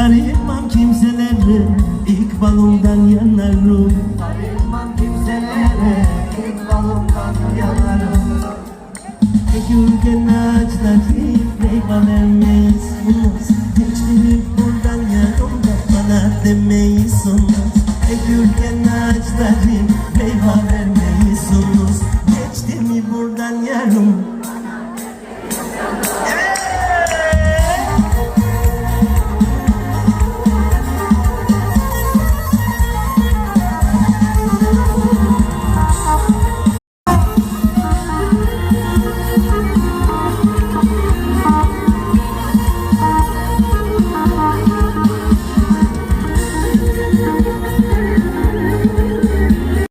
Darılmam kimselere ilk balımdan yanarım Darılmam kimselere ilk balımdan yanarım Gürgen ağaçlar meyve vermeyiz. Olmaz Geçilip buradan yanımda bana demeyiz. Olmaz Gürgen ağaçlar meyve vermeyiz.